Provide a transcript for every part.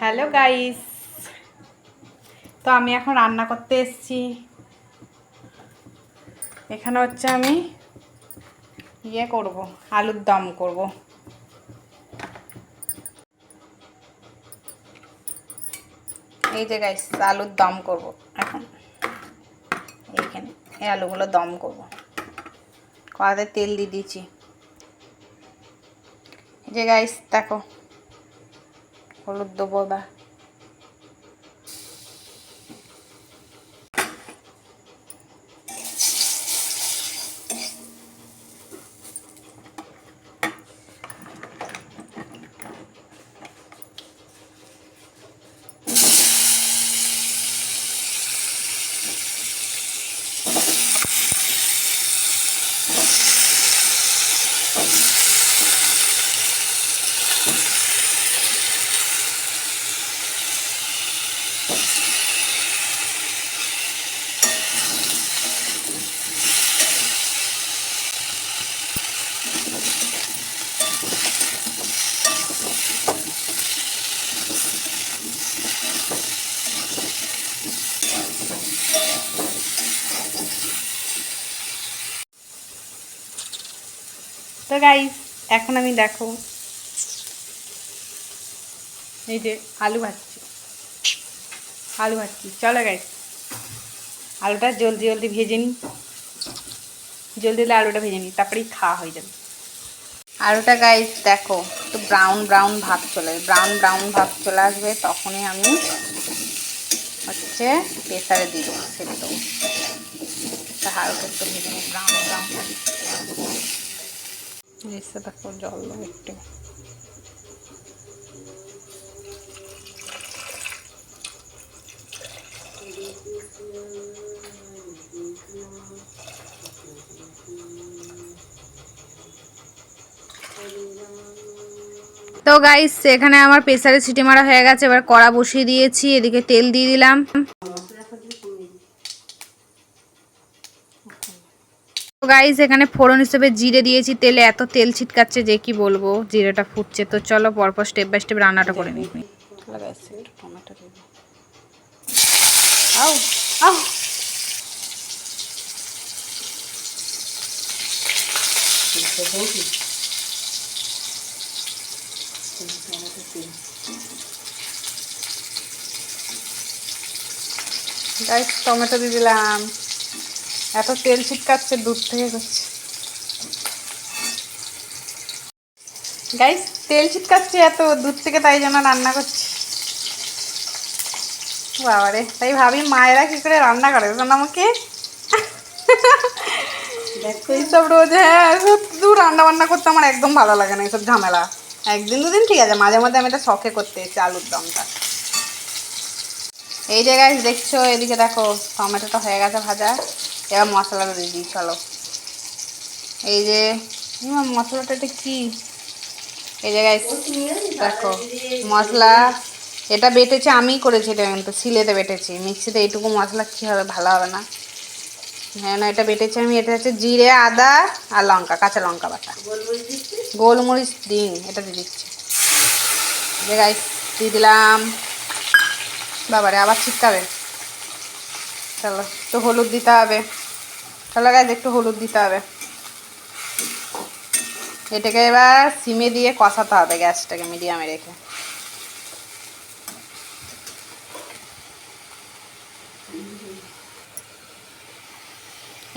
Hello guys তো আমি এখন রান্না করতে এসেছি। এখানে হচ্ছে আমি ইয়ে করব, আলুর দম করব। এই যে গাইস আলুর দম করব এখন। এইখানে এই আলুগুলো দম করব। কড়াতে তেল দিয়ে দিয়েছি। যে গাইস দেখো। হলুদ দেবো এবার। গাইস এখন আমি দেখো এই যে আলু ভাজছি। আলু ভাজছি। চলো গাইস আলুটা জলদি জলদি ভেজে নিই। জলদি জলদি আলুটা ভেজে নিই, তারপরেই খাওয়া হয়ে যাবে। আলুটা গাইস দেখো, একটু ব্রাউন ব্রাউন ভাব চলে ব্রাউন ব্রাউন ভাব চলে আসবে, তখনই আমি হচ্ছে প্রেসারে দিব, সেদ্ধ। তা হালকা একটু ভেজে ব্রাউন ব্রাউন এসে দেখো জল দেবো একটু। তো গাইস এখানে আমার প্রেসারে সিটি মারা হয়ে গেছে এবার কড়া বসিয়ে দিয়েছি এদিকে তেল দিয়ে দিলাম। গাইস এখানে ফোড়ন হিসেবে জিরে দিয়েছি, তেলে এত তেল ছিটকাচ্ছে যে কি বলব, জিরেটা ফুটছে। তো চলো পরপর স্টেপ বাই স্টেপ রান্নাটা করে নিই। টমেটো দিয়ে দিলাম। এত তেল ছিটকাচ্ছে দূর থেকে করছে। গাইস তেল ছিটকাচ্ছে এত দূর থেকে তাই জন্য রান্না করছি। বাবারে তাই ভাবি মায়েরা কি করে রান্না করে শোন আমাকে? এইসব রোজ হ্যাঁ শুধু রান্না বান্না করতে আমার একদম ভালো লাগে না এইসব ঝামেলা। একদিন দুদিন ঠিক আছে মাঝে মধ্যে আমি এটা শখে করতে এসেছি আলুর দমটা। এই জায়গায় দেখছ এদিকে দেখো টমেটোটা হয়ে গেছে ভাজা। এবার মশলাটা দিয়ে দিই, চলো। এই যে মশলাটা এটা কি? এই জায়গায় দেখো, মশলা এটা বেটেছে, আমিই করেছি এটা কিন্তু, সিলেতে বেটেছি। মিক্সিতে এইটুকু মশলা কী হবে, ভালো হবে না। হ্যাঁ না, এটা বেটেছি আমি, এটা হচ্ছে জিরে, আদা আর লঙ্কা, কাঁচা লঙ্কা বাটা। গোলমরিচ দিন এটা দিয়ে দিচ্ছি। যে গাই দিয়ে দিলাম। বাবারে, আবার ছিটকাবে। চলো তো হলুদ দিতে হবে। চলো গাছ একটু হলুদ দিতে হবে। এটাকে এবার সিমে দিয়ে কষাতে হবে গ্যাসটাকে মিডিয়ামে রেখে।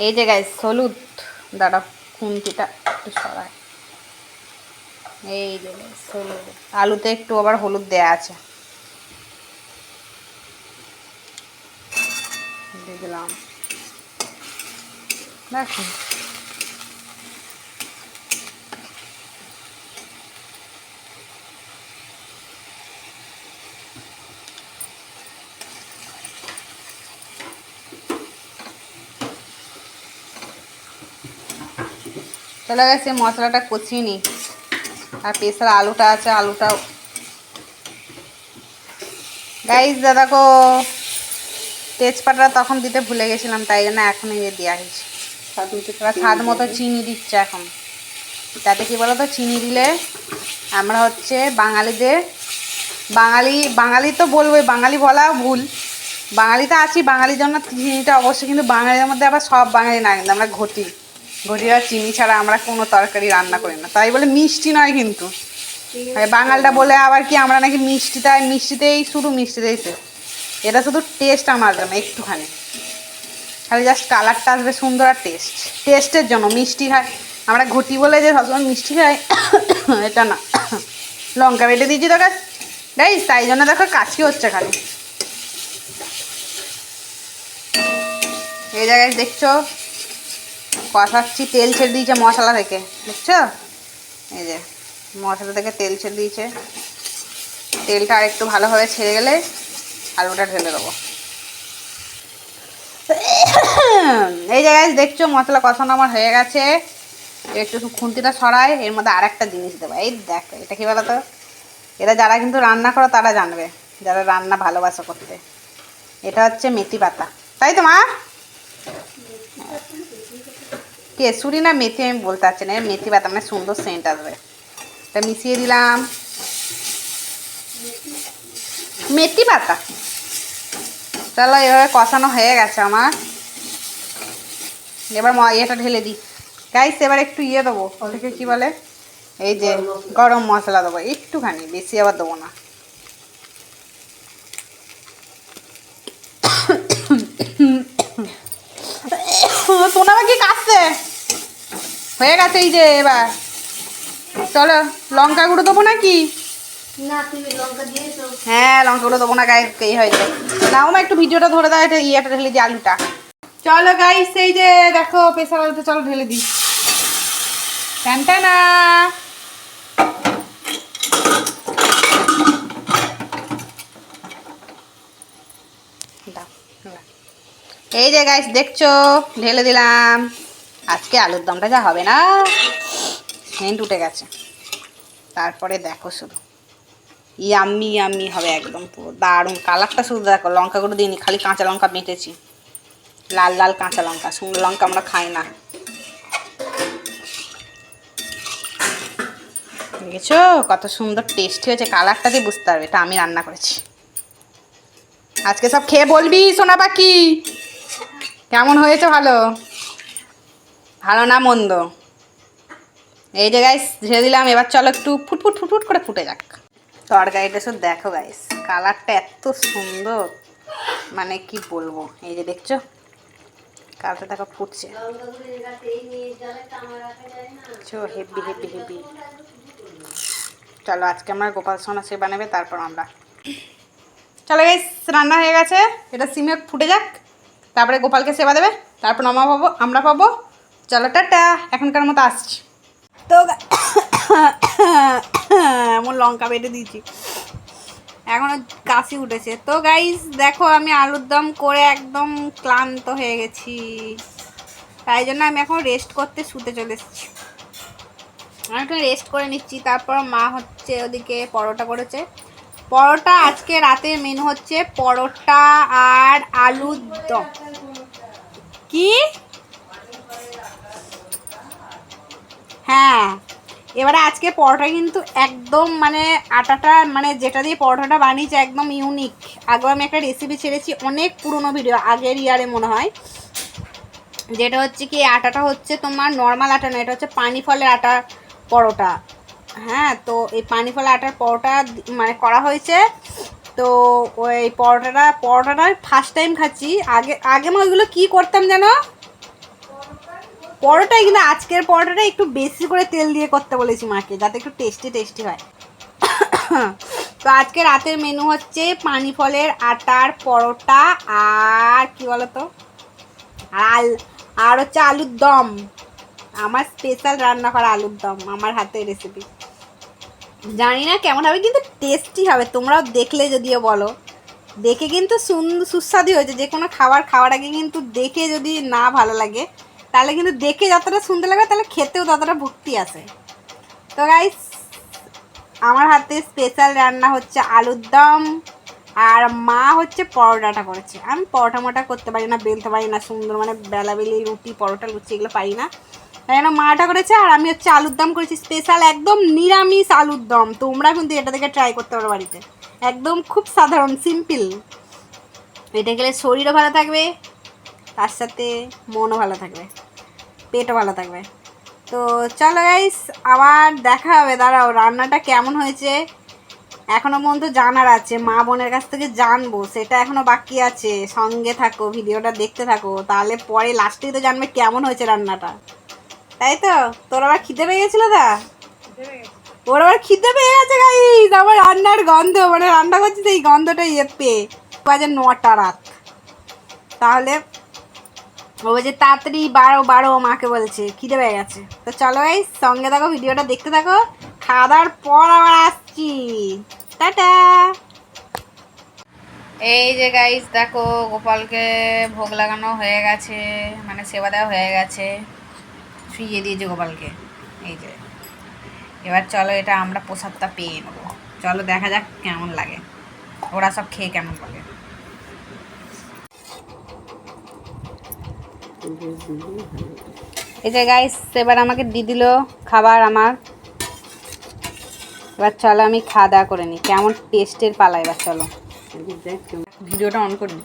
এই যে গাইস হলুদ দাঁড়া খুন্তিটা একটু সরায় এই যে হলুদ। আলুতে একটু আবার হলুদ দেয়া আছে। দিয়ে দেখুন চলে গেছে, মশলাটা কষিয়ে নিই আর প্রেসার আলুটা আছে, আলুটাও। গাইস দাদা গো তেজপাতা তখন দিতে ভুলে গেছিলাম, তাই জন্য এখন ইয়ে দেওয়া হয়েছে এবার স্বাদ মতো চিনি দিচ্ছে এখন। তাতে কি বলো তো চিনি দিলে আমরা হচ্ছে বাঙালিদের বাঙালি বাঙালি তো বলবোই বাঙালি বলা ভুল। বাঙালি তো আছি বাঙালির জন্য চিনিটা অবশ্যই কিন্তু বাঙালির মধ্যে আবার সব বাঙালি না কিন্তু আমরা ঘটি। ঘটি আর চিনি ছাড়া আমরা কোনো তরকারি রান্না করি না। তাই বলে মিষ্টি নয় কিন্তু। বাঙালটা বলে আবার কি আমরা নাকি মিষ্টিটাই মিষ্টিতেই শুধু মিষ্টিতেই। এটা শুধু টেস্ট আমার জন্য একটুখানি। খালি জাস্ট কালারটা আসবে সুন্দর আর টেস্ট টেস্টের জন্য মিষ্টি খাই আমরা ঘটি বলে যে সবসময় মিষ্টি খাই, এটা না। লঙ্কা বেটে দিয়েছি গাছ গাইস তাই জন্য দেখো কাশি হচ্ছে খালি। এই জায়গায় দেখছ? কষাচ্ছি, তেল ছেড়ে দিয়েছে মশলা থেকে। দেখছ? এই যে, মশলা থেকে তেল ছেড়ে দিয়েছে। তেলটা আর একটু ভালোভাবে ছেড়ে গেলে আলুটা ঢেলে দেবো। এই জায়গায় দেখছ, মশলা কষানো আমার হয়ে গেছে। একটু খুন্তিটা সরাই এর মধ্যে আর একটা জিনিস দেবো। এই দেখ, এটা কি বলতো? এটা যারা কিন্তু রান্না করো, তারা জানবে। যারা রান্না ভালোবাসা করতে। এটা হচ্ছে মেথি পাতা। তাই তো, মা? কেসুরি না মেথি? আমি বলতে পারছি না। মেথি পাতা মানে সুন্দর সেন্ট আসবে। এটা মিশিয়ে দিলাম। মেথি পাতা? চলো, এভাবে কষানো হয়ে গেছে আমার। এবার ইয়েটা ঢেলে দিই। গাইস এবার একটু ইয়ে দেবো। ওদেরকে কি বলে? এই যে গরম মশলা দেবো। একটুখানি, বেশি আবার দেবো না। সোনা কি কাটছে। হয়ে গেছে এই যে এবার। চলো, লঙ্কা গুঁড়ো দেবো নাকি? না, তুমি লঙ্কা দিয়েছ। হ্যাঁ লঙ্কা গুঁড়ো দেবো না, গায়ে এই হয়েছে নাও মা একটু ভিডিওটা ধরে দাও, এটা ইয়েটা ঢেলে দিই আলুটা। চলো গাইস এই যে দেখো, প্রেসার আলুটা চলো ঢেলে দিই। দাও। এই যে গাইস দেখছ, ঢেলে দিলাম। আজকে আলুর দমটা যা হবে না, সেন্ট উঠে গেছে। তারপরে দেখো শুধু। ইয়াম্মি ইয়াম্মি হবে একদম পুরো। দারুণ। কালারটা শুধু দেখো লঙ্কাগুলো দিইনি, খালি কাঁচা লঙ্কা বেঁটেছি। লাল লাল কাঁচা লঙ্কা, শুকনো লঙ্কা আমরা খাই না। দেখেছ? কত সুন্দর টেস্টি হয়েছে। কালারটাতে বুঝতে পারবে, এটা আমি রান্না করেছি। আজকে সব খেয়ে বলবি, সোনা পাখি? কেমন হয়েছে ভালো? ভালো না মন্দ? এই যে গাইস ঝেড়ে দিলাম, এবার চলো একটু ফুটফুট ফুটফুট করে ফুটে যাক। তরকারিটা শুধু দেখো গাইস কালারটা এত সুন্দর। মানে কি বলব? এই যে দেখছ? কালারটা দেখো, ফুটছে। হেভি হেভি হেভি চলো, আজকে আমরা গোপাল সোনা সে বানাবে, তারপর আমরা। চলো গাইস রান্না হয়ে গেছে। এটা সিমে ফুটে যাক। তারপরে গোপালকে সেবা দেবে। তারপর আমরা পাবো আমরা পাবো চলো, টাটা। এখনকার মতো আসছি। তো এমন লঙ্কা বেটে দিয়েছি। এখনও কাশি উঠেছে। তো গাইস দেখো আমি আলুর দম করে একদম ক্লান্ত হয়ে গেছি। তাই জন্য আমি এখন রেস্ট করতে শুতে চলে এসেছি। আমি একটু রেস্ট করে নিচ্ছি। তারপর মা হচ্ছে ওদিকে পরোটা করেছে। পরোটা আজকে রাতের মেনু হচ্ছে পরোটা আর আলুর দম। কি? হ্যাঁ। এবারে আজকে পরোটা কিন্তু একদম মানে আটাটা মানে যেটা দিয়ে পরোটাটা বানিয়েছে একদম ইউনিক আগেও আমি একটা রেসিপি ছেড়েছি, অনেক পুরনো ভিডিও আগের ইয়ারে মনে হয়। যেটা হচ্ছে কি, আটাটা হচ্ছে তোমার নর্মাল আটা না, এটা হচ্ছে পানি ফলের আটার পরোটা। হ্যাঁ তো এই পানি ফলের আটার পরোটা মানে করা হয়েছে। তো ওই পরোটাটা পরোটাটা ফার্স্ট টাইম খাচ্ছি। আগে আগে আমি ওইগুলো কী করতাম জানো? পরোটাই কিন্তু আজকের পরোটাটা একটু বেশি করে তেল দিয়ে করতে বলেছি মাকে, যাতে একটু টেস্টি টেস্টি হয়। তো আজকে রাতের মেনু হচ্ছে পানি ফলের আটার পরোটা আর কি বলতো? আর আর হচ্ছে আলুর দম। আমার স্পেশাল রান্না করা আলুর দম, আমার হাতের রেসিপি জানি না কেমন হবে, কিন্তু টেস্টি হবে। তোমরাও দেখলে যদিও বলো। দেখে কিন্তু সুন্দর সুস্বাদু হয়েছে। যে কোনো খাবার খাওয়ার আগে কিন্তু দেখে যদি না ভালো লাগে তাহলে কিন্তু দেখে যতটা সুন্দর লাগে তাহলে খেতেও ততটা ভক্তি আসে তো গাইস আমার হাতে স্পেশাল রান্না হচ্ছে আলুর দম, আর মা হচ্ছে পরোটাটা করেছে। আমি পরোটা মোটা করতে পারি না, বেলতে পারি না, সুন্দর মানে বেলাবেলি, রুটি, পরোটা, লুচি এগুলো পারি না। তাই জন্য মাটা করেছে, আর আমি হচ্ছে আলুর দম করেছি স্পেশাল একদম নিরামিষ আলুর দম। তোমরা কিন্তু এটা থেকে ট্রাই করতে পারো বাড়িতে। একদম খুব সাধারণ সিম্পল এটা গেলে শরীরও ভালো থাকবে তার সাথে মনও ভালো থাকবে, পেটও ভালো থাকবে। তো চলো গাইস আবার দেখা হবে, দাঁড়াও, রান্নাটা কেমন হয়েছে? এখনও পর্যন্ত জানার আছে, মা বোনের কাছ থেকে জানব, সেটা এখনও বাকি আছে। সঙ্গে থাকো, ভিডিওটা দেখতে থাকো, তাহলে পরে লাস্টেই তো জানবে কেমন হয়েছে রান্নাটা। তাই তো? তোর আবার খিদে পেয়ে গেছিল দা? ওর আবার খিদে পেয়ে গেছে গাইস আমার রান্নার গন্ধ মানে রান্না করছি সেই গন্ধটা ইয়ে পেয়ে। বাজে নটা রাত। তাহলে ও বলছে তাড়াতাড়ি বারো বারো মাকে বলছে, খিদে পেয়ে গেছে। তো চলো গাইস সঙ্গে থাকো, ভিডিওটা দেখতে থাকো। খাওয়া দাওয়ার পর আবার আসছি। টাটা। এই যে গাইস দেখো, গোপালকে ভোগ লাগানো হয়ে গেছে মানে সেবা দেওয়া হয়ে গেছে। শুইয়ে দিয়েছে গোপালকে। এই যে। এবার চলো, এটা আমরা প্রসাদটা পেয়ে নেব। চলো, দেখা যাক কেমন লাগে। ওরা সব খেয়ে কেমন লাগে এই যে গাইস এবার আমাকে দিয়ে দিল খাবার আমার। এবার চলো আমি খাওয়া দাওয়া করে নিই, কেমন টেস্টের পালা এবার চলো। ভিডিওটা অন করি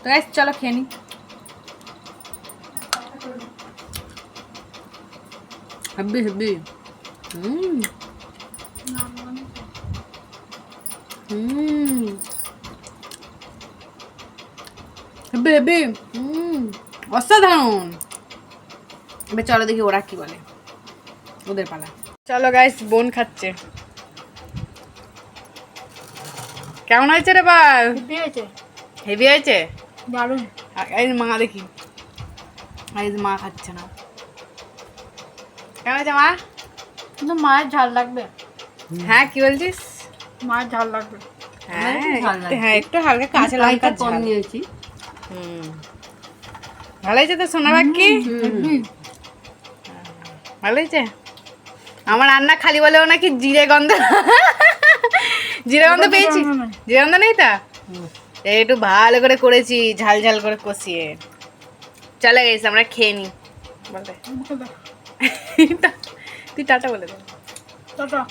তো গাইস চলো খেয়ে নিই। হেব্বি হেব্বি। হুম। হুম। হেব্বি। হুম। অসাধারণ এবার চলো দেখি ওরা কি বলে। ওদের পালা। চলো গাইস বোন খাচ্ছে। কেমন হয়েছে রে বাল? হেভি হয়েছে। দারুণ। এই মা দেখি। এই মা খাচ্ছে না। কেমন হয়েছে মা? কিন্তু মায়ের ঝাল লাগবে। হ্যাঁ কি বলছিস? মায়ের ঝাল লাগবে। হ্যাঁ একটু- হ্যাঁ একটু হালকা কাঁচা লঙ্কা কম নিয়েছি। হুম। ভালো হয়েছে তো সোনা বাক্কি ভালো হয়েছে আমার রান্না খালি বলেও নাকি জিরে গন্ধ। জিরে গন্ধ পেয়েছি। জিরে গন্ধ নেই তা? একটু ভালো করে করেছি ঝাল ঝাল করে কষিয়ে। চলে গেছি আমরা খেয়ে নি। বলতে তুই টাটা বলে দে। টাটা।